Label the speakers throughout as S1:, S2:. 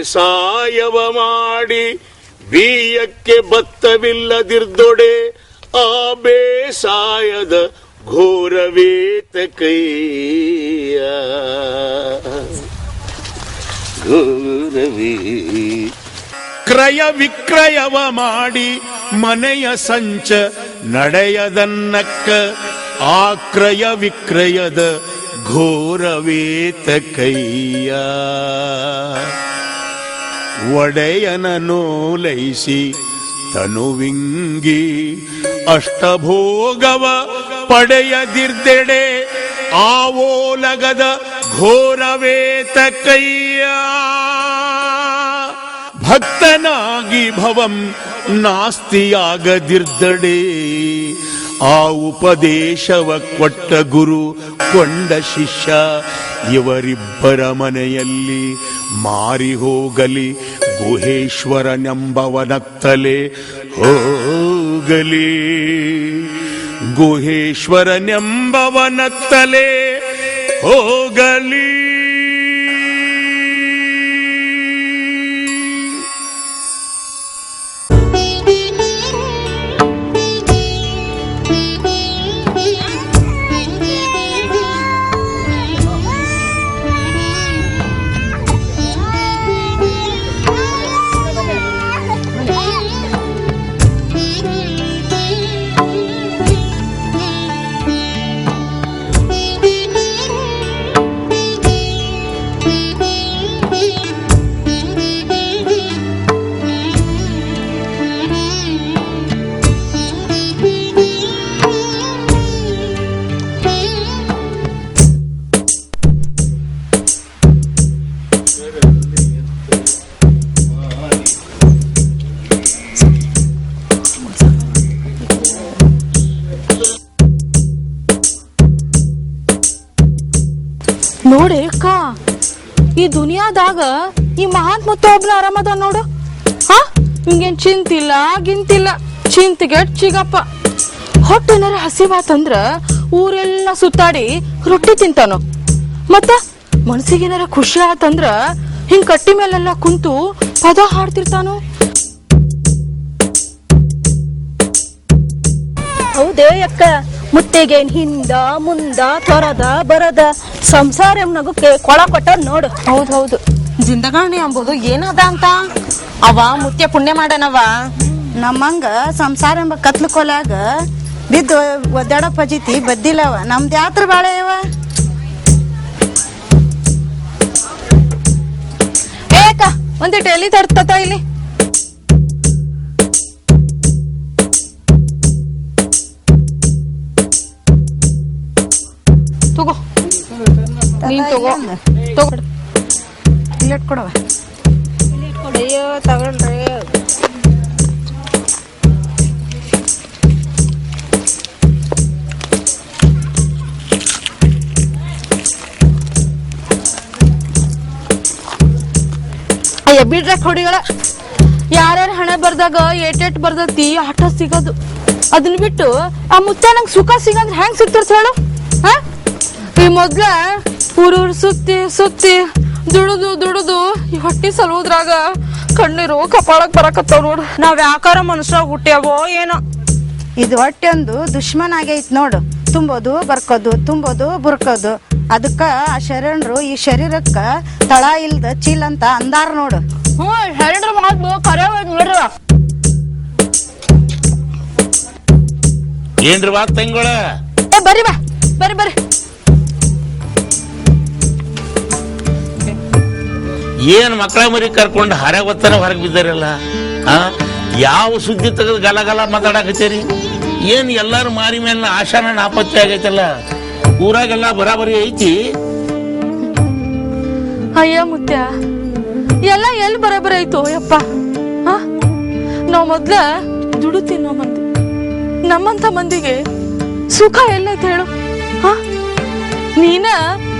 S1: ಬೇಸಾಯವ ಮಾಡಿ ಬೀಯಕ್ಕೆ ಭತ್ತವಿಲ್ಲದಿರ್ದೊಡೆ ಆ ಬೇಸಾಯದ ಘೋರವೇತ ಕೈಯ. ಕ್ರಯ ವಿಕ್ರಯವ ಮಾಡಿ ಮನೆಯ ಸಂಚ ನಡೆಯದನ್ನಕ್ಕ ಆ ಕ್ರಯ ವಿಕ್ರಯದ ಘೋರವೇತ ಕೈಯ. ಒಡೆಯನ ನೋಲೈಸಿ ತನುವಿಂಗಿ ಅಷ್ಟಭೋಗವ ಪಡೆಯದಿರ್ದೆಡೆ ಆವೋಲಗದ ಘೋರವೇತ ಕೈಯ. ಭಕ್ತನಾಗಿ ಭವಂ ನಾಸ್ತಿಯಾಗದಿರ್ದಡೆ ಆ ಉಪದೇಶವ ಕೊಟ್ಟ ಗುರು ಕೊಂಡ ಶಿಷ್ಯ ಇವರಿಬ್ಬರ ಮನೆಯಲ್ಲಿ ಮಾರಿ ಹೋಗಲಿ ಗುಹೇಶ್ವರನೆಂಬವನತ್ತಲೆ ಹೋಗಲಿ. ಗುಹೇಶ್ವರನೆಂಬವನತ್ತಲೆ ಹೋಗಲಿ.
S2: ದುನಿಯಾದಾಗ ಈ ಮಹಾಂತ ಮುತ್ತ ಒಬ್ನ ಆರಾಮದ ನೋಡು. ಹಾ? ಹಿಂಗೇನ್ ಚಿಂತಿಲ್ಲ ಗಿಂತಿಲ್ಲ. ಚಿಂತಿಗೆಟ್ ಚಿಗಪ್ಪ. ಹೊಟ್ಟೆನಾರ ಹಸಿವಾತಂದ್ರ ಊರೆಲ್ಲ ಸುತ್ತಾಡಿ ರೊಟ್ಟಿ ತಿಂತಾನು. ಮತ್ತ ಮನ್ಸಿಗೇನಾರ ಖುಷಿ ಆತಂದ್ರ ಹಿಂಗ್ ಕಟ್ಟಿ ಮೇಲೆಲ್ಲ ಕುಂತು ಪದ ಹಾಡ್ತಿರ್ತಾನು.
S3: ಹೌದೇ ಅಕ್ಕ ಮುತ್ತೆಗೆ ಹಿಂದ ಮುಂದ ತೊರದ ಬರದ ಸಂಸಾರ ನಗುಕ್ಕೆ ಕೊಳ ಕೊಟ್ಟ ನೋಡು.
S2: ಹೌದು ಹೌದು. ಜಿಂದಗಾಣಿ ಅಂಬುದು ಏನದ ಅಂತ? ಅವ ಮುತ್ಯ ಪುಣ್ಯ ಮಾಡನವ
S4: ನಮ್ಮಂಗ ಸಂಸಾರ ಎಂಬ ಕತ್ಲು ಕೊಲ್ಯಾಗ ಬಿದ್ದು ಒದ್ದಾಡ ಪಜಿತಿ ಬದ್ದಿಲ್ಲವ. ನಮ್ದು ಯಾತ್ರ ಬಾಳೆ ಅವ?
S2: ಏಕ ಒಂದಿಟ್ಟು ಎಲ್ಲಿ ತರ್ತತ ಇಲ್ಲಿ. ತಗೋ. ನೀನ್ ತಗೋ. ತಗೋ.
S4: ಇಲ್ಲಿಟ್ ಇಟ್ಕೊಡವ
S3: ಅಯ್ಯೋ ತಗೊಳ್ರಿ
S2: ಅಯ್ಯ, ಬಿಡ್ರೆ ಹೊಡಿಗಳ ಯಾರ್ಯಾರ ಹಣೆ ಬರ್ದಾಗ ಏಟೇಟ್ ಬರ್ದತಿ ಆಟ ಸಿಗೋದು. ಅದನ್ನ ಬಿಟ್ಟು ಆ ಮುತ್ತ ನಂಗ್ ಸುಖ ಸಿಗಂದ್ರೆ ಹೆಂಗ್ ಸಿಗ್ತಿರ್ತ ಹೇಳು ಹಾ? ಈ ಮೊದ್ಲ ಊರೂರ್ ಸುತ್ತಿ ಸುತ್ತಿ ದುಡುದು ದುಡುದು. ಈ ಹೊಟ್ಟಿ ಸಲುವುದ್ರಾಗ ಕಣ್ಣೀರು ಕಪಾಳಕ್ ಬರಕತ್ತಾವ ನೋಡು.
S3: ನಾವ್ ಯಾಕಾರ ಮನುಷ್ಯ ಹುಟ್ಟ್ಯಾವೋ ಏನೋ.
S4: ಇದು ಹೊಟ್ಟೆ ಒಂದು ದುಶ್ಮನ್ ಆಗೈತ್ ನೋಡು. ತುಂಬೋದು ಬರ್ಕೋದು ತುಂಬೋದು ಬುರ್ಕೋದು. ಅದಕ್ಕ ಆ ಶರಣರು ಈ ಶರೀರಕ್ಕ ತಳ ಇಲ್ದ ಚೀಲ್ ಅಂತ ಅಂದಾರ ನೋಡು.
S2: ಹ್ಮ್ ಹೇಳಿದ್ರ ಮಾತು ಕರೆ ನೋಡ್ರ
S1: ಏನ್ರಿ ಬಾ ತಂಗಳ?
S2: ಏ ಬರ್ರಿ ಬಾ. ಬರ್ರಿ ಬರ್ರಿ.
S1: ಏನ್ ಮಕ್ಕಳ ಮರಿ ಕರ್ಕೊಂಡು ಹರವತ್ತನ ಹೊರಗೆ ಬಿದ್ದಾರಲ್ಲ, ಆ? ಯಾವ ಸುದ್ದಿ ತೆಗೆದು ಗಲ ಗಲ ಮಾತಾಡಕತ್ತೀರಿ? ಏನ್ ಎಲ್ಲಾರು ಮಾರಿ ಮೇಲೆ ಆಶಾನ ನಾಪತ್ತೆ ಆಗೈತಲ್ಲ? ಊರಾಗೆಲ್ಲ ಬರಾಬರಿ ಐತಿ?
S2: ಅಯ್ಯ ಮುತ್ಯ, ಎಲ್ಲ ಎಲ್ಲಿ ಬರಾಬರಿ ಆಯ್ತು ಯಪ್ಪ ನಾವು ಮೊದ್ಲ ದುಡು ತಿನ್ನೋ ಮಂದಿ. ನಮ್ಮಂತ ಮಂದಿಗೆ ಸುಖ ಎಲ್ಲೈತೆ ಹೇಳು. ನೀನ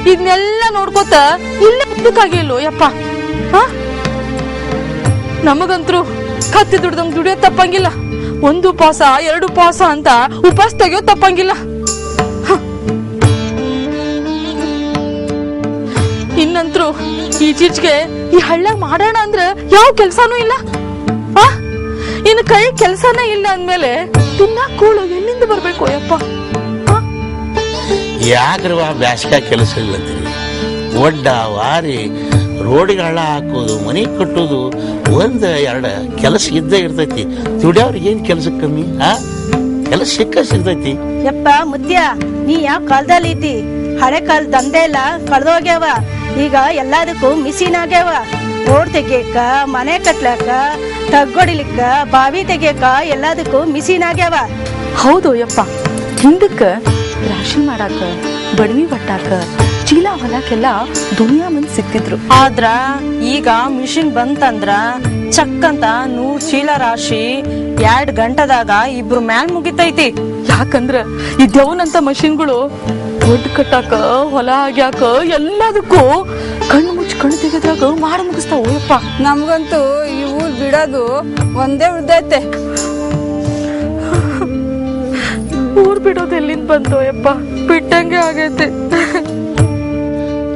S2: ಇದನ್ನೆಲ್ಲ ನೋಡ್ಕೋತ ಇಲ್ಲೇ ಇದ್ದಕ್ಕಾಗಿಲ್ಲೋ ಯಪ್ಪ ನಮಗಂತ್ರು ಕತ್ತಿ ದುಡ್ದಂಗ್ ದುಡಿಯೋ ತಪ್ಪಂಗಿಲ್ಲ. ಒಂದು ಉಪವಾಸ ಎರಡು ಉಪವಾಸ ಅಂತ ಉಪವಾಸ ತೆಗಿಯೋ ತಪ್ಪಂಗಿಲ್ಲ. ಇನ್ನಂತ್ರು ಈಚೀಚೆಗೆ ಈ ಹಳ್ಳ ಮಾಡೋಣ ಅಂದ್ರೆ ಯಾವ ಕೆಲ್ಸಾನೂ ಇಲ್ಲ. ಆ ಇನ್ನು ಕೈ ಕೆಲ್ಸನೇ ಇಲ್ಲ ಅಂದ್ಮೇಲೆ ತಿನ್ನ ಕೂಳು ಎಲ್ಲಿಂದ ಬರ್ಬೇಕು ಯಪ್ಪ?
S5: ಯಾಕ್ರವ ಬ್ಯಾಸ್ಗ ಕೆಲಸ ಇಲ್ಲ ಒಡ್ಡ, ವಾರಿ ರೋಡಿಗೆ ಹಳ್ಳ ಹಾಕೋದು ಮನೆ ಕಟ್ಟೋದು ಒಂದು ಎರಡು ಕೆಲಸ ಇದ್ದೇ ಇರ್ತೈತಿ. ದುಡಿಯವ್ರಿಗೆ ಏನು ಕೆಲಸ ಕಮ್ಮಿ? ಹಾ ಕೆಲಸ ಸಿಕ್ಕ ಸಿಗ್ತೈತಿ.
S3: ಯಪ್ಪ ಮುದ್ಯ ನೀ ಯಾವ ಕಾಲದಲ್ಲಿ ಇದ್ದಿ? ಹಳೆ ಕಾಲ ದಂಧೆ ಎಲ್ಲ ಕಳೆದೋಗ್ಯಾವ. ಈಗ ಎಲ್ಲದಕ್ಕೂ ಮಿಷಿನ್ ಆಗ್ಯಾವ. ರೋಡ್ ತೆಗಿಯಕ್ಕ ಮನೆ ಕಟ್ಲಕ್ಕ ತಗ್ಗೊಡಿಲಿಕ್ಕ ಬಾವಿ ತೆಗಿಯಕ್ಕ ಎಲ್ಲದಕ್ಕೂ ಮಿಷಿನ್ ಆಗ್ಯಾವ.
S2: ಹೌದು ಯಪ್ಪ. ಹಿಂದಕ್ಕೆ ರಾಶಿ ಮಾಡಾಕ ಬಡವಿ ಬಟ್ಟಾಕ ಚೀಲ ಹೊಲಕ್ಕೆಲ್ಲ ದುನಿಯಾ ಮಂದಿ ಸಿಕ್ತಿದ್ರು
S6: ಆದ್ರ ಈಗ ಮಿಷಿನ್ ಬಂತಂದ್ರ ಚಕ್ಕಂತ ನೂರ್ ಚೀಲ ರಾಶಿ ಎರಡ್ ಗಂಟೆದಾಗ ಇಬ್ರು ಮ್ಯಾಲ್ ಮುಗಿತೈತಿ.
S2: ಯಾಕಂದ್ರ ಈ ದೇವನಂತ ಮಷಿನ್ಗಳು ದೊಡ್ಡ ಕಟ್ಟಾಕ ಹೊಲ ಆಗ್ಯಾಕ ಎಲ್ಲದಕ್ಕೂ ಕಣ್ಣು ಮುಚ್ಚಿ ಕಣ್ಣು ತೆಗೆದ್ರಾಗ ಮಾಡಿ ಮುಗಿಸ್ತಾವ ಯಪ್ಪ
S7: ನಮ್ಗಂತೂ ಈ ಊರ್ ಬಿಡೋದು ಒಂದೇ ಉಳ್ದೈತೆ
S2: ಊರ್ ಬಿಡೋದು ಎಲ್ಲಿಂದ ಬಂತು ಯಪ್ಪ ಬಿಟ್ಟಂಗೆ ಆಗೈತೆ.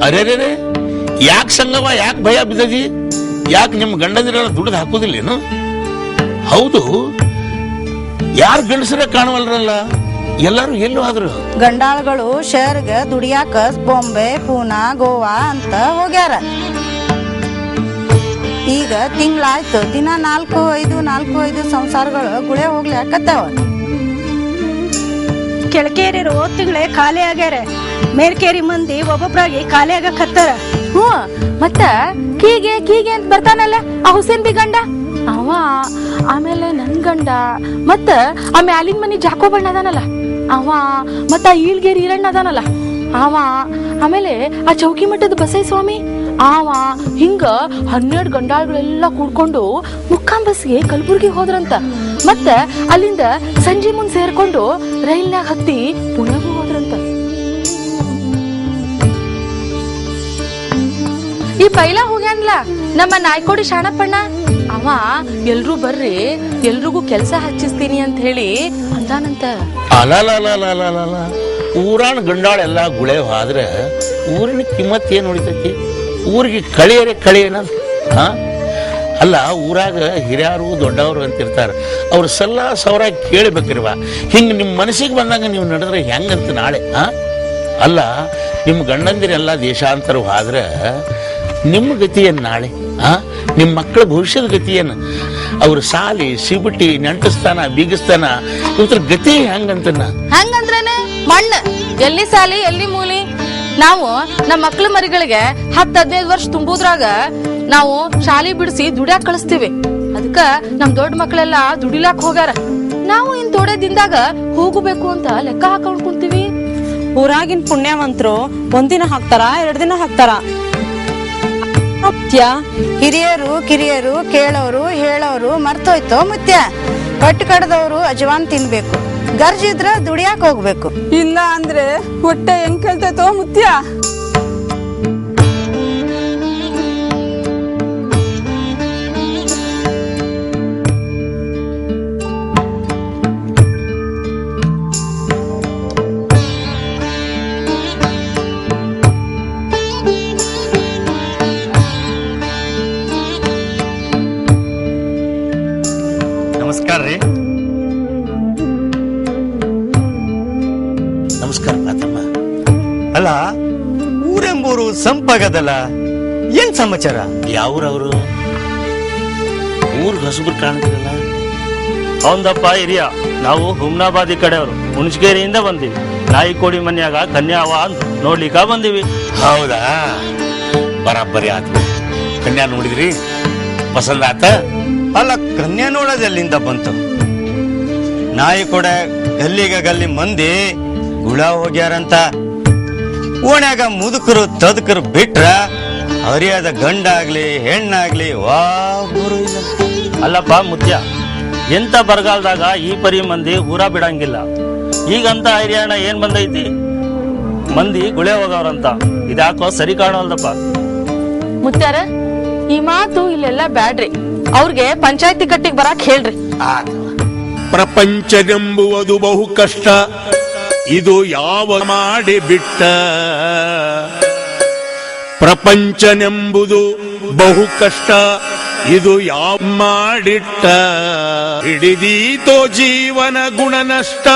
S5: ಅರೆ ಯಾಕೆ ಸಂಗವ, ಯಾಕೆ ಭಯ ಬಿದ್ದದಿ? ಯಾಕೆ ನಿಮ್ಮ ಗಂಡಂದಿರೆಲ್ಲ ದುಡ್ದು ಹಾಕೋದಿಲ್ಲೇನು? ಹೌದು, ಯಾರು ಗಂಡಸರ ಕಾಣವಲ್ರಲ್ಲ? ಎಲ್ಲರೂ ಎಲ್ಲೂ ಆದ್ರು.
S4: ಗಂಡಾಳುಗಳು ಶಹರ್ಗ ದುಡಿಯಾಕ ಬಾಂಬೆ ಪೂನಾ ಗೋವಾ ಅಂತ ಹೋಗ್ಯಾರ. ಈಗ ತಿಂಗಳಾಯ್ತು, ದಿನ ನಾಲ್ಕು, ಐದು ನಾಲ್ಕು, ಐದು ಸಂಸಾರಗಳು ಗುಳೆ ಹೋಗ್ಲಿ ಹಾಕತ್ತಾವ
S3: ಕೆಳಕೇರಿರು ತಿಂಗಳೇ ಖಾಲಿ ಆಗ್ಯಾರ. ಮೇಲ್ಕೇರಿ ಮಂದಿ ಒಬ್ಬೊಬ್ರಾಗಿ ಖಾಲಿ ಆಗಕ್ ಹತ್ತಾರ.
S2: ಹ್ಞೂ, ಮತ್ತ ಕೀಗೆ ಕೀಗೆ ಅಂತ ಬರ್ತಾನಲ್ಲ, ಆ ಹುಸೇನ್ ಬಿ ಗಂಡ? ಅವ ಆಮೇಲೆ ನನ್ ಗಂಡ, ಮತ್ತ ಆ ಮ್ಯಾಲಿನ ಮನಿ ಜಾಕೋ ಬಣ್ಣ ಅದಾನಲ್ಲ. ಅವ ಮತ್ತ ಆ ಈಳ್ಗೇರಿ ಈರಣ್ಣ ಅದಾನಲ್ಲ. ಅವ ಆಮೇಲೆ ಆ ಚೌಕಿ ಮಠದ ಬಸೈ ಸ್ವಾಮಿ ಆವ ಹಿಂಗ ಹನ್ನೆರಡು ಗಂಡಾಳುಗಳೆಲ್ಲ ಕೂಡ್ಕೊಂಡು ಮುಕ್ಕಾಂಬಸ್ಗೆ ಕಲಬುರ್ಗಿ ಹೋದ್ರಂತ. ಮತ್ತ ಅಲ್ಲಿಂದ ಸಂಜೆ ಮುಂದ್ ಸೇರ್ಕೊಂಡು ರೈಲ್ನಾಗ ಹತ್ತಿ ಪುಣೆಗೂ ಹೋದ್ರಂತ. ಈ ಪೈಲ ಹೋಗ್ಯಾನ್ಲ, ನಮ್ಮ ನಾಯ್ಕೋಡಿ ಶಾಣಪ್ಪಣ್ಣ. ಅವ, ಎಲ್ರೂ ಬರ್ರಿ, ಎಲ್ರಿಗೂ ಕೆಲಸ ಹಚ್ಚಿಸ್ತೀನಿ ಅಂತ ಹೇಳಿ ಅಂದಾನಂತ.
S5: ಊರಾಣ ಗಂಡಾಳೆಲ್ಲ ಗುಳೆ ಆದ್ರೆ ಊರಿನ ಕಿಮ್ಮತ್ ಏನ್ ಉಳಿತೈತಿ ಊರಿಗೆ ಕಳಿಯರೆ ಕಳಿಯನ? ಹಾ ಅಲ್ಲ, ಊರಾಗ ಹಿರಿಯರು ದೊಡ್ಡವರು ಅಂತಿರ್ತಾರೆ. ಅವ್ರ ಸಲ್ಲ ಸೌರ ಕೇಳಬೇಕ್ರಿವ. ಹಿಂಗೆ ನಿಮ್ಮ ಮನಸ್ಸಿಗೆ ಬಂದಾಗ ನೀವು ನಡೆದ್ರೆ ಹೆಂಗಂತ ನಾಳೆ ಅಲ್ಲ ನಿಮ್ಮ ಗಂಡಂದಿರೆಲ್ಲ ದೇಶಾಂತರ ಆದ್ರೆ ನಿಮ್ಮ ಗತಿ ಏನು ನಾಳೆ, ಆ? ನಿಮ್ಮ ಮಕ್ಕಳ ಭವಿಷ್ಯದ ಗತಿ ಏನು? ಅವ್ರ ಸಾಲಿ ಸಿಬಿಟಿ ನೆಂಟಸ್ತಾನ, ಬೀಗಿಸ್ತಾನ, ಇವ್ರ ಗತಿ ಹೆಂಗಂತ ನಾ
S2: ಹಂಗಂದ್ರೇನೆ ಮಣ್ಣು. ಎಲ್ಲಿ ಸಾಲಿ, ಎಲ್ಲಿ ಮೂಲಿ? ನಾವು ನಮ್ಮ ಮಕ್ಳ ಮರಿಗಳಿಗೆ ಹತ್ತು ಹದಿನೈದು ವರ್ಷ ತುಂಬುದ್ರಾಗ ನಾವು ಶಾಲೆ ಬಿಡಿಸಿ ದುಡ್ಯಾಕ್ ಕಳಿಸ್ತೀವಿ. ಅದಕ್ಕ ನಮ್ ದೊಡ್ಡ ಮಕ್ಕಳೆಲ್ಲ ದುಡಿಲಾಕ್ ಹೋಗ್ಯಾರ. ನಾವು ಇನ್ ತೋಡೆ ದಿನದಾಗ ಹೋಗಬೇಕು ಅಂತ ಲೆಕ್ಕ ಹಾಕೊಂಡ್ ಕುಂತೀವಿ.
S6: ಊರಾಗಿನ ಪುಣ್ಯವಂತರು ಒಂದಿನ ಹಾಕ್ತಾರ ಎರಡ್ ದಿನ ಹಾಕ್ತಾರ. ಮುತ್ಯ
S4: ಹಿರಿಯರು ಕಿರಿಯರು ಕೇಳೋರು ಹೇಳೋರು ಮರ್ತೋಯ್ತೋ ಮುತ್ಯ. ಕಟ್ಟು ಕಡ್ದವ್ರು ಅಜವಾನ್ ತಿನ್ಬೇಕು. ಗರ್ಜಿದ್ರ ದುಡಿಯಾಕ ಹೋಗ್ಬೇಕು.
S7: ಇಲ್ಲ ಅಂದ್ರೆ ಹೊಟ್ಟೆ ಹೆಂಗ್ ಕೇಳ್ತೈತೋ ಮುತ್ಯ.
S8: ಸಂಪಾಗದಲ್ಲ ಏನ್ ಸಮಾಚಾರ?
S5: ಯಾವ್ರವ್ರು? ಊರ್ ಹೊಸಬ್ರು ಕಾಣ್ತಿರಲ್ಲ?
S9: ಅವಂದಪ್ಪ ಹಿರಿಯ ನಾವು ಹುಮ್ನಾಬಾದಿ ಕಡೆಯವರು ಹುಣಸಗೇರಿಯಿಂದ ನಾಯಿ ಕೋಡಿ ಮನ್ಯಾಗ ಕನ್ಯಾ ಅವ ಅಂತ ನೋಡ್ಲಿಕ್ಕ ಬಂದಿವಿ.
S5: ಹೌದಾ? ಬರಾಬರಿ ಆತ ಕನ್ಯಾ ನೋಡಿದ್ರಿ? ಪಸಂದ್ ಆತ?
S8: ಅಲ್ಲ ಕನ್ಯಾ ನೋಡೋದೆಲ್ಲಿಂದ ಬಂತು? ನಾಯಿ ಕೊಡ ಗಲ್ಲಿಗ ಗಲ್ಲಿ ಮಂದಿ ಗುಳ ಹೋಗ್ಯಾರಂತ. ಓಣ್ಯಾಗ ಮುದುಕರು ತದಕರು ಬಿಟ್ರ ಹರಿಯಾದ ಗಂಡಾಗ್ಲಿ ಹೆಣ್ಣಾಗ್ಲಿ ಒಬ್ಬರು ಇಲ್ಲ.
S9: ಅಲ್ಲಪ್ಪ ಮುತ್ಯ ಎಂತ ಬರಗಾಲದಾಗ ಈ ಪರಿ ಮಂದಿ ಊರ ಬಿಡಂಗಿಲ್ಲ. ಈಗಂತ ಹರಿಯಾಣ ಏನ್ ಬಂದೈತಿ ಮಂದಿ ಗುಳೆ ಹೋಗವ್ರಂತ ಇದ್ಯಾಕೋ ಸರಿ ಕಾಣವಲ್ದಪ್ಪ.
S2: ಮುತ್ಯಾರ ಈ ಮಾತು ಇಲ್ಲೆಲ್ಲ ಬ್ಯಾಡ್ರಿ. ಅವ್ರಿಗೆ ಪಂಚಾಯತಿ ಕಟ್ಟಿಗೆ ಬರಾಕ್ ಹೇಳ್ರಿ.
S5: ಪ್ರಪಂಚ
S1: ಪ್ರಪಂಚವೆಂಬುವುದು ಬಹು ಕಷ್ಟ. ಇದು ಯಾವ ಮಾಡಿಬಿಟ್ಟ? ಪ್ರಪಂಚನೆಂಬುದು
S10: ಬಹು ಕಷ್ಟ, ಇದು ಯಾವ ಮಾಡಿಟ್ಟ? ಹಿಡಿದೀತೋ ಜೀವನ ಗುಣ ನಷ್ಟ,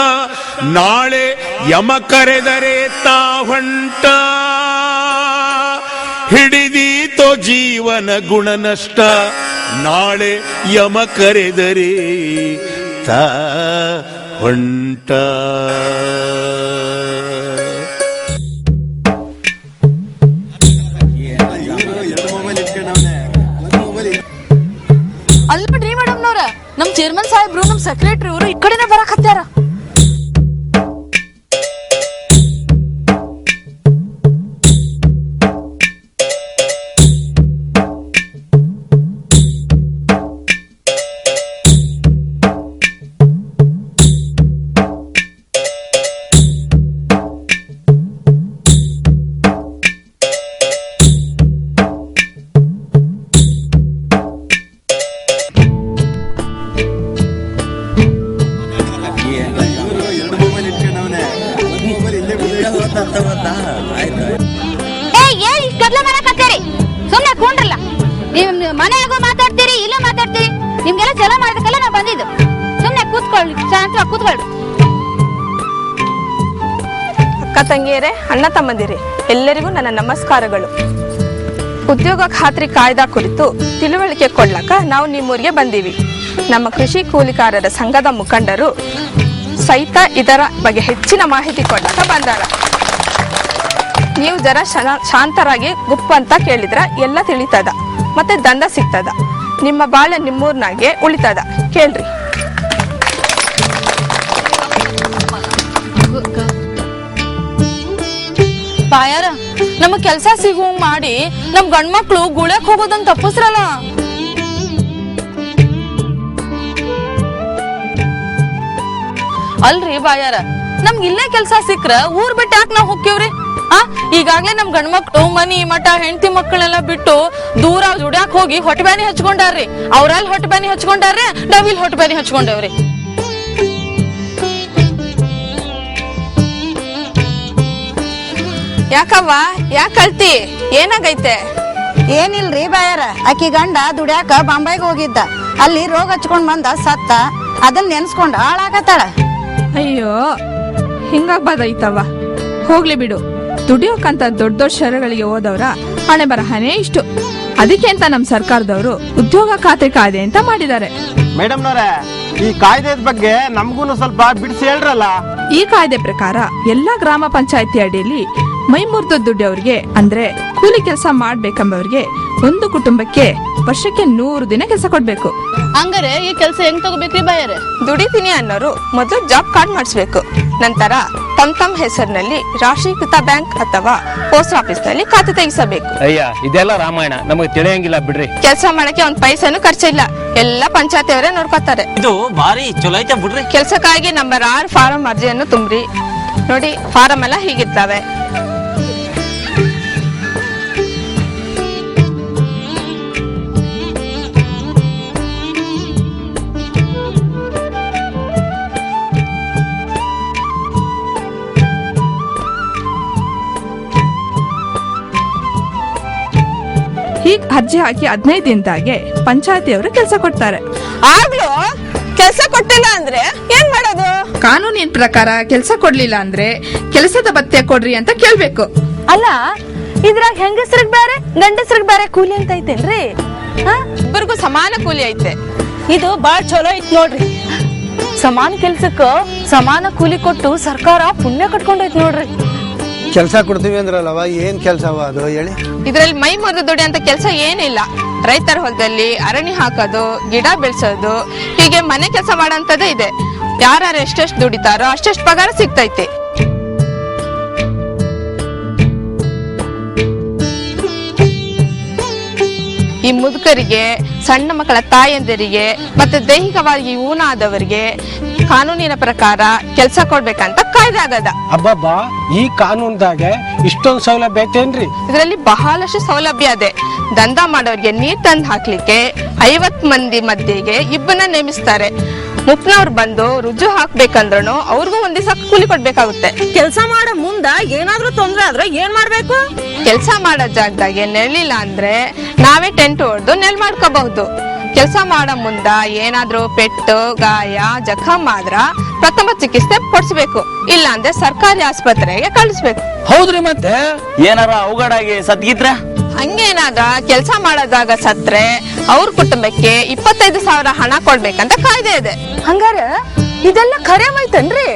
S10: ನಾಳೆ ಯಮ ಕರೆದರೆ ತಾ ಹೊಂಟ. ಹಿಡಿದೀತೋ ಜೀವನ ಗುಣ ನಷ್ಟ, ನಾಳೆ ಯಮ ಕರೆದರೆ ತಾ ಹೊಂಟ.
S2: ಅಲ್ಲಿ ಬಿಡ್ರಿ ಮೇಡಮ್ನವ್ರ ನಮ್ ಚೇರ್ಮನ್ ಸಾಹೇಬ್ರು ನಮ್ ಸೆಕ್ರೆಟರಿ ಅವರು ಈ ಕಡೆನೆ ಬರಕ್
S11: ನಿಮ್ಗೆಲ್ಲ ಜಲ ಮಾಡೋದಕ್ಕೆಲ್ಲ ನಾವ್ ಬಂದಿದ್ದು. ಸುಮ್ನೆ ಕೂತ್ಕೊಳ್ಳಿ, ಶಾಂತವಾಗಿ ಕೂತ್ಕೊಳ್ಳಿ.
S12: ಅಕ್ಕ ತಂಗಿಯರೇ, ಅಣ್ಣ ತಮ್ಮಂದಿರಿ, ಎಲ್ಲರಿಗೂ ನನ್ನ ನಮಸ್ಕಾರಗಳು. ಉದ್ಯೋಗ ಖಾತ್ರಿ ಕಾಯ್ದಾ ಕುರಿತು ತಿಳುವಳಿಕೆ ಕೊಡ್ಲಕ್ಕ ನಾವು ನಿಮ್ಮೂರಿಗೆ ಬಂದೀವಿ. ನಮ್ಮ ಕೃಷಿ ಕೂಲಿಕಾರರ ಸಂಘದ ಮುಖಂಡರು ಸಹಿತ ಇದರ ಬಗ್ಗೆ ಹೆಚ್ಚಿನ ಮಾಹಿತಿ ಕೊಡ್ಲಕ್ಕ ಬಂದಾರ. ನೀವು ಜರ ಶಾಂತರಾಗಿ ಗುಪ್ಪ ಅಂತ ಕೇಳಿದ್ರ ಎಲ್ಲ ತಿಳಿತದ, ಮತ್ತೆ ದಂಡ ಸಿಗ್ತದ. ನಿಮ್ಮ ಬಾಳ ನಿಮ್ಮೂರ್ನಾಗೆ ಉಳಿತದ. ಕೇಳ್ರಿ.
S2: ಬಾಯಾರ, ನಮ್ಮ ಕೆಲಸ ಸಿಗುವಂಗ್ ಮಾಡಿ ನಮ್ ಗಂಡ್ಮಕ್ಳು ಗುಳ್ಯಾಕ್ ಹೋಗೋದನ್ ತಪ್ಪಿಸ್ರಲ್ಲ. ಅಲ್ರಿ ಬಾಯಾರ, ನಮ್ಗೆ ಇಲ್ಲೇ ಕೆಲಸ ಸಿಕ್ರ ಊರ್ ಬಿಟ್ಟು ಯಾಕೆ ನಾವ್ ಹೋಗ್ತೀವ್ರಿ? ಆ ಈಗಾಗ್ಲೇ ನಮ್ ಗಂಡ್ಮಕ್ಳು ಮನಿ ಮಠ ಹೆಂಡತಿ ಮಕ್ಕಳನ್ನೆಲ್ಲ ಬಿಟ್ಟು ದೂರ ದುಡ್ಯಾಕ್ ಹೋಗಿ ಹೊಟ್ಟೆ ಬ್ಯಾನಿ ಹಚ್ಕೊಂಡಾರ್ರಿ. ಅವ್ರಲ್ಲಿ ಹೊಟ್ಟೆ ಬ್ಯಾನಿ ಹಚ್ಕೊಂಡಾರ್ರಿ ನಾವ್ ಇಲ್ಲಿ ಹೊಟ್ಟೆ ಬ್ಯಾನಿ ಹಚ್ಕೊಂಡೇವ್ರಿ.
S12: ಯಾಕವ್ವ? ಯಾಕ ಕಳ್ತಿ ಏನಾಗೈತೆ?
S4: ಏನಿಲ್ರಿ ಬಾಯಾರ? ಆಕಿ ಗಂಡ ದುಡ್ಯಾಕ ಬಾಂಬೈಗೆ ಹೋಗಿದ್ದ. ಅಲ್ಲಿ ರೋಗ ಹಚ್ಕೊಂಡ್ ಬಂದ ಸತ್ತ. ಅದನ್ನ ನೆನ್ಸ್ಕೊಂಡ್ ಹಾಳಾಗತ್ತಾಳ.
S13: ಅಯ್ಯೋ ಹಿಂಗಾಗ್ಬಾರ್ದೈತವ್ವ ಹೋಗ್ಲಿ ಬಿಡು. ದುಡಿಯೋಕಂತ ದೊಡ್ಡ ದೊಡ್ಡ ಶಹರಗಳಿಗೆ ಹೋದವರ ಹಣೆ ಬರಹನೇ ಇಷ್ಟು. ಅದಕ್ಕೆ ಅಂತ ನಮ್ ಸರ್ಕಾರದವರು ಉದ್ಯೋಗ ಖಾತೆ ಕಾಯ್ದೆ ಅಂತ ಮಾಡಿದ್ದಾರೆ.
S14: ಮೇಡಮ್ನವ್ರೆ ಈ ಕಾಯ್ದೆ ಬಗ್ಗೆ ನಮಗೂ ಸ್ವಲ್ಪ ಬಿಡಿಸಿ ಹೇಳ್ರಲ್ಲ?
S13: ಈ ಕಾಯ್ದೆ ಪ್ರಕಾರ ಎಲ್ಲಾ ಗ್ರಾಮ ಪಂಚಾಯತಿ ಅಡಿಯಲ್ಲಿ ಮೈ ಮುರಿದ ದುಡ್ಡವ್ರಿಗೆ ಅಂದ್ರೆ ಕೂಲಿ ಕೆಲಸ ಮಾಡ್ಬೇಕೆಂಬವ್ರಿಗೆ ಒಂದು ಕುಟುಂಬಕ್ಕೆ ವರ್ಷಕ್ಕೆ ನೂರು ದಿನ ಕೆಲಸ ಕೊಡ್ಬೇಕು.
S2: ಹಂಗಾರೆ ಈ ಕೆಲಸ ಹೆಂಗ್ ತಗೋಬೇಕ್ರಿ ಬಾಯಾರ?
S12: ದುಡಿತೀನಿ ಅನ್ನೋರು ಮೊದಲು ಜಾಬ್ ಕಾರ್ಡ್ ಮಾಡಿಸ್ಬೇಕು. ನಂತರ ತಮ್ ತಮ್ ಹೆಸರಿನಲ್ಲಿ ರಾಷ್ಟ್ರೀಕೃತ ಬ್ಯಾಂಕ್ ಅಥವಾ ಪೋಸ್ಟ್ ಆಫೀಸ್ನಲ್ಲಿ ಖಾತೆ ತೆಗಿಸಬೇಕು.
S14: ಅಯ್ಯ ಇದೆಲ್ಲ ರಾಮಾಯಣ. ನಮಗೆ ತಿಳಿಯಂಗಿಲ್ಲ ಬಿಡ್ರಿ.
S12: ಕೆಲಸ ಮಾಡಕ್ಕೆ ಒಂದ್ ಪೈಸಾನು ಖರ್ಚಿಲ್ಲ. ಎಲ್ಲ ಪಂಚಾಯತಿ ಅವರೇ ನೋಡ್ಕೊತಾರೆ.
S9: ಇದು ಬಾರಿ ಚಲೋ ಐತೆ ಬಿಡ್ರಿ.
S12: ಕೆಲಸಕ್ಕಾಗಿ ನಂಬರ್ ಆರ್ ಫಾರಂ ಅರ್ಜಿಯನ್ನು ತುಂಬ್ರಿ. ನೋಡಿ ಫಾರಂ ಎಲ್ಲ ಹೀಗಿರ್ತವೆ
S13: ಹೀಗ್ ಅರ್ಜಿ ಹಾಕಿ ಹದಿನೈದು ದಿನದಾಗೆ ಪಂಚಾಯತಿಯವರು ಕೆಲಸ ಕೊಡ್ತಾರೆ.
S12: ಆಗ್ಲೂ? ಕೆಲಸ ಕೊಟ್ಟಿಲ್ಲ ಅಂದ್ರೆ ಏನ್ ಮಾಡೋದು?
S13: ಕಾನೂನಿನ ಪ್ರಕಾರ ಕೆಲಸ ಕೊಡ್ಲಿಲ್ಲ ಅಂದ್ರೆ ಕೆಲಸದ ಭತ್ಯೆ ಕೊಡ್ರಿ ಅಂತ ಕೇಳ್ಬೇಕು.
S2: ಅಲ್ಲ ಇದ್ರಾಗ ಹೆಂಗಸ್ರಿಗ್ ಬೇರೆ ಗಂಡಸ್ರಿಗ್ ಬೇರೆ ಕೂಲಿ ಅಂತ ಐತೇನ್ರಿ? ಹಾ?
S12: ಇಬ್ಬರಿಗೂ ಸಮಾನ ಕೂಲಿ ಐತೆ.
S3: ಇದು ಬಾಳ್ ಚಲೋ ಐತ್ ನೋಡ್ರಿ.
S2: ಸಮಾನ ಕೆಲ್ಸಕ್ಕ ಸಮಾನ ಕೂಲಿ ಕೊಟ್ಟು ಸರ್ಕಾರ ಪುಣ್ಯ ಕಟ್ಕೊಂಡೈತ್ ನೋಡ್ರಿ.
S14: ಕೆಲಸ ಕೊಡ್ತೀವಿ ಅಂದ್ರಲ್ಲವ ಏನ್ ಕೆಲಸವ ಅದು ಹೇಳಿ?
S12: ಇದ್ರಲ್ಲಿ ಮೈ ಮುರಿದು ದುಡಿ ಅಂತ ಕೆಲಸ ಏನಿಲ್ಲ. ರೈತರ ಹೊಲದಲ್ಲಿ ಅರಣಿ ಹಾಕೋದು, ಗಿಡ ಬೆಳೆಸೋದು, ಹೀಗೆ ಮನೆ ಕೆಲಸ ಮಾಡೋಂಥದ್ದೇ ಇದೆ. ಯಾರು ಎಷ್ಟೆಷ್ಟು ದುಡಿತಾರೋ ಅಷ್ಟೆಷ್ಟು ಪಗಾರ ಸಿಗ್ತೈತೆ. ಈ ಮುದುಕರಿಗೆ, ಸಣ್ಣ ಮಕ್ಕಳ ತಾಯಂದಿರಿಗೆ, ಮತ್ತೆ ದೈಹಿಕವಾಗಿ ಊನಾದವರಿಗೆ ಕಾನೂನಿನ ಪ್ರಕಾರ ಕೆಲಸ ಕೊಡ್ಬೇಕಂತ ಕಾಯ್ದೆ ಆಗದ.
S14: ಅಬ್ಬಬ್ಬಾ ಈ ಕಾನೂನ್ದಾಗೆ ಇಷ್ಟೊಂದು ಸೌಲಭ್ಯ ಐತೇನ್ರಿ
S12: ಇದರಲ್ಲಿ ಬಹಳಷ್ಟು ಸೌಲಭ್ಯ ಇದೆ ದಂಧ ಮಾಡೋರಿಗೆ ನೀರ್ ತಂದು ಹಾಕ್ಲಿಕ್ಕೆ ಐವತ್ ಮಂದಿ ಮಧ್ಯೆಗೆ ಇಬ್ಬನ ನೇಮಿಸ್ತಾರೆ. ಮುಪ್ನವ್ರು ಬಂದು ರುಜು ಹಾಕ್ಬೇಕಂದ್ರೂ ಅವ್ರಿಗೂ ಒಂದ್ ದಿವಸ ಕೂಲಿ ಕೊಡ್ಬೇಕಾಗುತ್ತೆ.
S3: ಕೆಲಸ ಮಾಡೋ ಮುಂದ ಏನಾದ್ರೂ ತೊಂದ್ರೆ ಆದ್ರೆ ಏನ್ ಮಾಡ್ಬೇಕು?
S12: ಕೆಲಸ ಮಾಡೋ ಜಾಗದಾಗೆ ನೆಲ್ಲಿಲ್ಲ ಅಂದ್ರೆ ನಾವೇ ಟೆಂಟ್ ಹೊಡೆದು ನೆಲ್ ಮಾಡ್ಕೋಬಹುದು. ಕೆಲಸ ಮಾಡೋ ಮುಂದ ಏನಾದ್ರೂ ಪೆಟ್ಟು ಗಾಯ ಜಖಮ್ ಆದ್ರ ಪ್ರಥಮ ಚಿಕಿತ್ಸೆ ಕೊಡಿಸ್ಬೇಕು. ಇಲ್ಲ ಅಂದ್ರೆ ಸರ್ಕಾರಿ ಆಸ್ಪತ್ರೆಗೆ ಕಳಿಸ್ಬೇಕು.
S15: ಹೌದ್ರಿ ಮತ್ತೆ? ಏನಾರ ಅವಘಡಾಗಿ ಸದ್ಗಿದ್ರ
S12: ಹಂಗೇನಾದ್ರ ಕೆಲಸ ಮಾಡೋದಾಗ ಸತ್ರೆ ಅವ್ರ ಕುಟುಂಬಕ್ಕೆ ಇಪ್ಪತ್ತೈದು ಸಾವಿರ ಹಣ ಕೊಡ್ಬೇಕಂತ ಕಾಯ್ದೆ ಇದೆ.
S2: ಹಂಗಾರ ಇದೆಲ್ಲ ಖರೆ ಮಾಯ್ತನ್ರಿ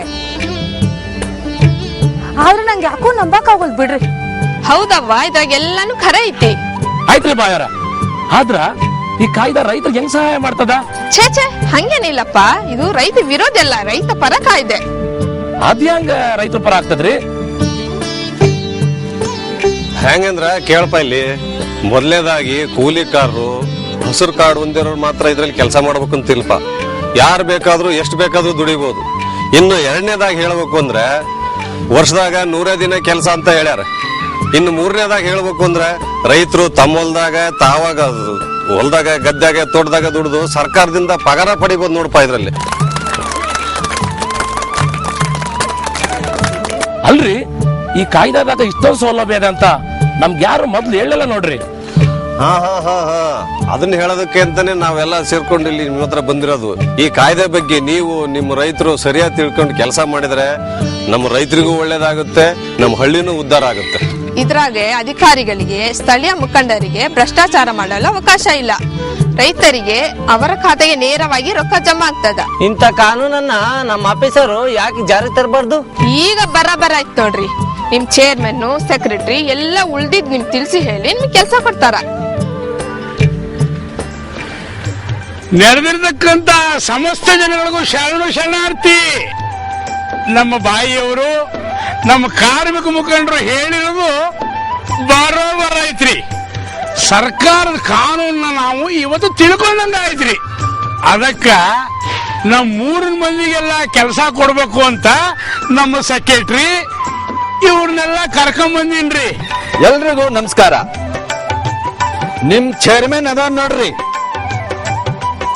S2: ಆದ್ರೆ ನಂಗೆ ಯಾಕೋ ನಂಬಕ್ ಆಗೋಲ್ ಬಿಡ್ರಿ.
S12: ಹೌದವ್ವ ಇದ್ರಾಗ ಎಲ್ಲಾನು ಖರೆ ಐತಿ.
S15: ಆಯ್ತ್ರಿ ಬಾಯಾರ. ಆದ್ರ ಈ ಕಾಯ್ದೆ ರೈತರಿಗೆ ಹೆಂಗ್ ಸಹಾಯ ಮಾಡ್ತದ?
S12: ಛೇ ಛೇ ಹಂಗೇನಿಲ್ಲಪ್ಪ. ಇದು ರೈತ ವಿರೋಧ ಅಲ್ಲ ರೈತ ಪರ ಕಾಯ್ದೆ.
S15: ಅದ್ ಹೆಂಗ ರೈತರ ಪರ ಆಗ್ತದ್ರಿ?
S16: ಹೆಂಗಂದ್ರ ಕೇಳಪ್ಪ ಇಲ್ಲಿ. ಮೊದಲನೇದಾಗಿ ಕೂಲಿಕಾರರು ಹಸಿರು ಕಾರ್ಡ್ ಹೊಂದಿರೋರು ಮಾತ್ರ ಇದ್ರಲ್ಲಿ ಕೆಲಸ ಮಾಡ್ಬೇಕು ಅಂತಿಲ್ಪ ಯಾರು ಬೇಕಾದ್ರೂ ಎಷ್ಟು ಬೇಕಾದ್ರೂ ದುಡಿಬಹುದು ಇನ್ನು ಎರಡನೇದಾಗಿ ಹೇಳ್ಬೇಕು ಅಂದ್ರೆ ವರ್ಷದಾಗ ನೂರೇ ದಿನ ಕೆಲಸ ಅಂತ ಹೇಳ್ಯಾರ. ಇನ್ನು ಮೂರನೇದಾಗ ಹೇಳ್ಬೇಕು ಅಂದ್ರೆ ರೈತರು ತಮ್ಮ ಹೊಲ್ದಾಗ ತಾವಾಗ ಹೊಲ್ದಾಗ ಗದ್ದಾಗ ತೋಟದಾಗ ದುಡಿದು ಸರ್ಕಾರದಿಂದ ಪಗಾರ ಪಡಿಬೋದು ನೋಡಪ್ಪ ಇದರಲ್ಲಿ.
S15: ಅಲ್ರಿ ಈ ಕಾಯ್ದಾದಾಗ ಇಷ್ಟೊಂದು ಸೌಲಭ್ಯ ಇದೆ ಅಂತ ನಮ್ಗೆ ಯಾರು ಮೊದ್ಲು ಹೇಳಲ್ಲ ನೋಡ್ರಿ.
S16: ಹಾ ಹಾ ಹಾ ಹಾ. ಅದನ್ನ ಹೇಳೋದಕ್ಕೆ ಅಂತಾನೆ ನಾವೆಲ್ಲ ಸೇರ್ಕೊಂಡು ಇಲ್ಲಿ ನಿಮ್ಮ ಹತ್ರ ಬಂದಿರೋದು. ಈ ಕಾಯ್ದೆ ಬಗ್ಗೆ ನೀವು ನಿಮ್ಮ ರೈತರು ಸರಿಯಾಗಿ ತಿಳ್ಕೊಂಡು ಕೆಲಸ ಮಾಡಿದ್ರೆ ನಮ್ಮ ರೈತರಿಗೂ ಒಳ್ಳೇದಾಗುತ್ತೆ ನಮ್ಮ ಹಳ್ಳಿನೂ ಉದ್ಧಾರ ಆಗುತ್ತೆ.
S12: ಇದ್ರಾಗೆ ಅಧಿಕಾರಿಗಳಿಗೆ ಸ್ಥಳೀಯ ಮುಖಂಡರಿಗೆ ಭ್ರಷ್ಟಾಚಾರ ಮಾಡಲು ಅವಕಾಶ ಇಲ್ಲ. ರೈತರಿಗೆ ಅವರ ಖಾತೆಗೆ ನೇರವಾಗಿ ರೊಕ್ಕ ಜಮಾ ಆಗ್ತದ.
S15: ಇಂತ ಕಾನೂನನ್ನ ನಮ್ಮ ಆಫೀಸರು ಯಾಕೆ ಜಾರಿ ತರಬಾರ್ದು?
S12: ಈಗ ಬರಬರ ಆಯ್ತು ನೋಡ್ರಿ. ನಿಮ್ ಚೇರ್ಮನ್ ಸೆಕ್ರೆಟರಿ ಎಲ್ಲ ಉಳ್ದಿದ್ ನಿಮ್ ತಿಳಿಸಿ ಹೇಳಿ ನಿಮ್ ಕೆಲಸ ಕೊಡ್ತಾರ.
S10: ನೆರೆದಿರ್ತಕ್ಕಂತ ಸಮಸ್ತ ಜನಗಳಿಗೂ ಶರಣು ಶರಣಾರ್ಥಿ. ನಮ್ಮ ಬಾಯಿಯವರು ನಮ್ಮ ಕಾರ್ಮಿಕ ಮುಖಂಡರು ಹೇಳಿರೋದು ಬರೋಬರ ಐತ್ರಿ. ಸರ್ಕಾರದ ಕಾನೂನನ್ನ ನಾವು ಇವತ್ತು ತಿಳ್ಕೊಂಡಂಗ ಐತ್ರಿ. ಅದಕ್ಕ ನಮ್ಮ ಮೂರಿನ ಮಂದಿಗೆಲ್ಲ ಕೆಲಸ ಕೊಡ್ಬೇಕು ಅಂತ ನಮ್ಮ ಸೆಕ್ರೆಟ್ರಿ ಇವ್ರನ್ನೆಲ್ಲ ಕರ್ಕೊಂಡ್ ಬಂದೀನ್ರಿ.
S14: ಎಲ್ರಿಗೂ ನಮಸ್ಕಾರ. ನಿಮ್ ಚೇರ್ಮನ್ ಅದ ನೋಡ್ರಿ.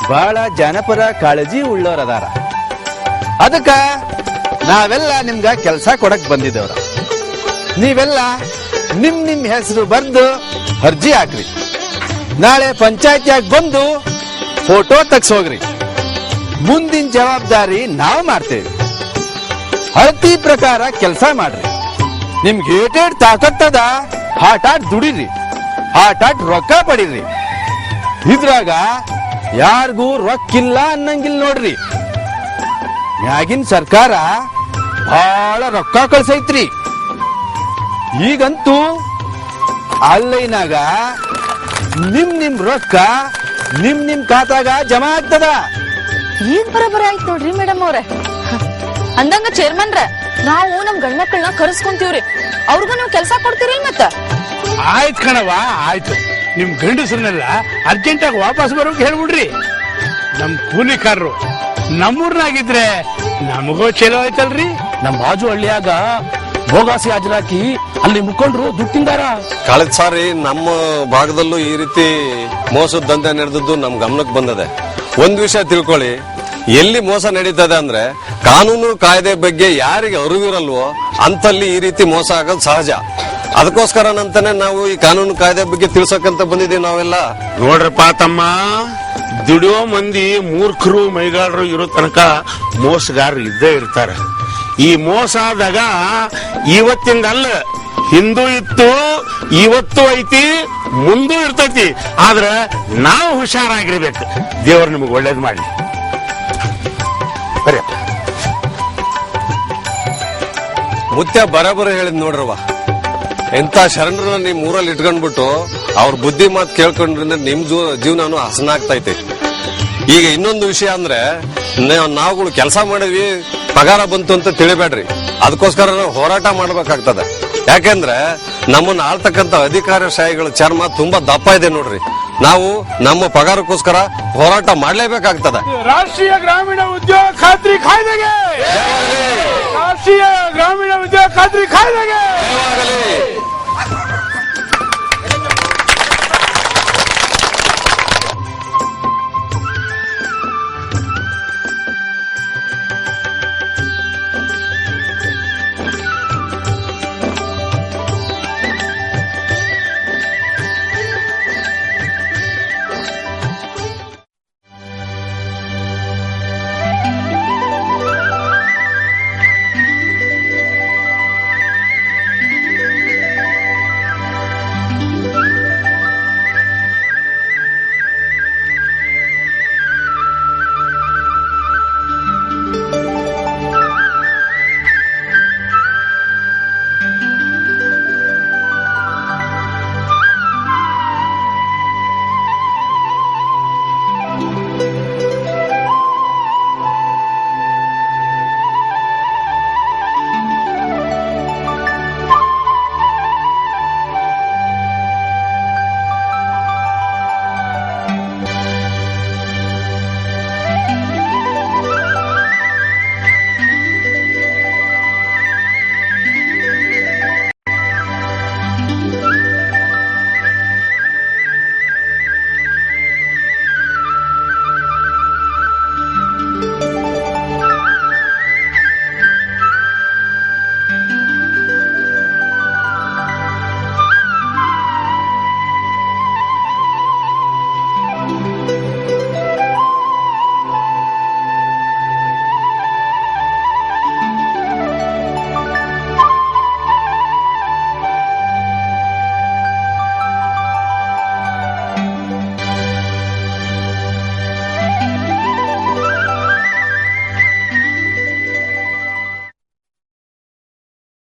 S14: ಬಹಳ ಜನಪರ ಕಾಳಜಿ ಉಳ್ಳೋರ್ ಅದಕ್ಕ ನಾವೆಲ್ಲ ನಿಮ್ಗ ಕೆಲಸ ಕೊಡಕ್ ಬಂದಿದ್ದೇವ್ರ. ನೀವೆಲ್ಲ ನಿಮ್ ನಿಮ್ ಹೆಸರು ಬರೆದು ಅರ್ಜಿ ಹಾಕ್ರಿ. ನಾಳೆ ಪಂಚಾಯತಿಯಾಗ ಬಂದು ಫೋಟೋ ತೆಗ್ಸೋಗ್ರಿ. ಮುಂದಿನ ಜವಾಬ್ದಾರಿ ನಾವು ಮಾಡ್ತೇವೆ. ಅಳತಿ ಪ್ರಕಾರ ಕೆಲಸ ಮಾಡ್ರಿ. ನಿಮ್ಗೆ ಏಟೇಟ್ ತಾಕತ್ತದ ಹಾಟಾಟ್ ದುಡಿರಿ. ಹಾಟಾಟ್ ರೊಕ್ಕ ಪಡೀರಿ. ಇದ್ರಾಗ ಯಾರಿಗೂ ರೊಕ್ಕಿಲ್ಲ ಅನ್ನಂಗಿಲ್ಲ ನೋಡ್ರಿ. ಮ್ಯಾಗಿನ ಸರ್ಕಾರ ಬಹಳ ರೊಕ್ಕ ಕಳ್ಸೈತ್ರಿ. ಈಗಂತೂ ಆನ್ಲೈನಾಗ ನಿಮ್ ನಿಮ್ ರೊಕ್ಕ ನಿಮ್ ನಿಮ್ ಖಾತಾಗ ಜಮಾ ಆಗ್ತದ.
S2: ಈಗ ಬರಬರ ಆಯ್ತು ನೋಡ್ರಿ ಮೇಡಮ್ ಅವ್ರೆ. ಅಂದಂಗ ಚೇರ್ಮನ್ರ ನಾವು ನಮ್ ಗಂಡ್ಮಕ್ಳನ್ನ ಕರೆಸ್ಕೊಂತೀವ್ರಿ. ಅವ್ರಿಗೂ ನೀವು ಕೆಲಸ ಕೊಡ್ತೀರಿ ಮತ್ತ?
S10: ಆಯ್ತು ಕಣವ ಆಯ್ತು. ನಿಮ್ ಗಂಡಸ್ರನ್ನೆಲ್ಲ ಅರ್ಜೆಂಟಾಗಿ ವಾಪಸ್ ಬರೋಕೆ ಹೇಳ್ಬಿಡ್ರಿ. ನಮ್ ಕೂಲಿಕಾರರು ನಮ್ಮೂರ್ನಾಗಿದ್ರೆ ನಮಗೂ ಚಲೋ ಆಯ್ತಲ್ರಿ.
S15: ನಮ್ಮ ಬಾಜು ಹಳ್ಳಿಯಾಗ ಭೋಗಾಸಿ ಹಾಜರಾಕಿ ಅಲ್ಲಿ ಮುಕೊಂಡ್ರು ದುಡ್ಡಿಂದಾರ.
S16: ಕಳೆದ ಸಾರಿ ನಮ್ಮ ಭಾಗದಲ್ಲೂ ಈ ರೀತಿ ಮೋಸದ ದಂಧೆ ನಡೆದದ್ದು ನಮ್ ಗಮನಕ್ಕೆ ಬಂದದೆ. ಒಂದ್ ವಿಷಯ ತಿಳ್ಕೊಳ್ಳಿ ಎಲ್ಲಿ ಮೋಸ ನಡೀತದೆ ಅಂದ್ರೆ ಕಾನೂನು ಕಾಯ್ದೆ ಬಗ್ಗೆ ಯಾರಿಗೆ ಅರಿವಿರಲ್ವೋ ಅಂತಲ್ಲಿ ಈ ರೀತಿ ಮೋಸ ಆಗೋದು ಸಹಜ. ಅದಕ್ಕೋಸ್ಕರನಂತಾನೆ ನಾವು ಈ ಕಾನೂನು ಕಾಯ್ದೆ ಬಗ್ಗೆ ತಿಳ್ಸಕ್ಕಂತ ಬಂದಿದ್ದೀವಿ ನಾವೆಲ್ಲ.
S10: ನೋಡ್ರಪ್ಪ ತಮ್ಮ ದುಡಿಯೋ ಮಂದಿ ಮೂರ್ಖರು ಮೈಗಾಡರು ಇರೋ ತನಕ ಮೋಸಗಾರರು ಇದ್ದೇ ಇರ್ತಾರೆ. ಈ ಮೋಸ ಆದಾಗ ಇವತ್ತಿಂದ ಅಲ್ಲ ಹಿಂದೂ ಇತ್ತು, ಇವತ್ತು ಐತಿ, ಮುಂದೂ ಇರ್ತೈತಿ. ಆದ್ರ ನಾವು ಹುಷಾರಾಗಿರ್ಬೇಕು. ದೇವ್ರು ನಿಮಗೆ ಒಳ್ಳೇದು ಮಾಡಿ ಬರೀ
S16: ಮುತ್ಯ ಬರಬರ ಹೇಳಿದ್ ನೋಡ್ರವ ಎಂತ ಶರಣರನ್ನ ನಿಮ್ ಊರಲ್ಲಿ ಇಟ್ಕೊಂಡ್ಬಿಟ್ಟು ಅವ್ರ ಬುದ್ಧಿ ಮಾತು ಕೇಳ್ಕೊಂಡ್ರಿಂದ ನಿಮ್ ಜೀವನ ಜೀವನನು ಹಸನಾಗ್ತೈತೆ. ಈಗ ಇನ್ನೊಂದು ವಿಷಯ ಅಂದ್ರೆ ನಾವುಗಳು ಕೆಲಸ ಮಾಡಿದ್ವಿ ಪಗಾರ ಬಂತು ಅಂತ ತಿಳಿಬೇಡ್ರಿ. ಅದಕ್ಕೋಸ್ಕರ ನಾವು ಹೋರಾಟ ಮಾಡ್ಬೇಕಾಗ್ತದೆ. ಯಾಕೆಂದ್ರೆ ನಮ್ಮನ್ನ ಆಳ್ತಕ್ಕಂತ ಅಧಿಕಾರಶಾಹಿಗಳ ಚರ್ಮ ತುಂಬಾ ದಪ್ಪ ಇದೆ ನೋಡ್ರಿ. ನಾವು ನಮ್ಮ ಪಗಾರಕ್ಕೋಸ್ಕರ ಹೋರಾಟ ಮಾಡಲೇಬೇಕಾಗ್ತದೆ.
S10: ರಾಷ್ಟ್ರೀಯ ಗ್ರಾಮೀಣ ಉದ್ಯೋಗ ಖಾತ್ರಿ ಕಾಯ್ದೆಗೆ! ರಾಷ್ಟ್ರೀಯ ಗ್ರಾಮೀಣ ಉದ್ಯೋಗ ಖಾತ್ರಿ ಕಾಯ್ದೆಗೆ!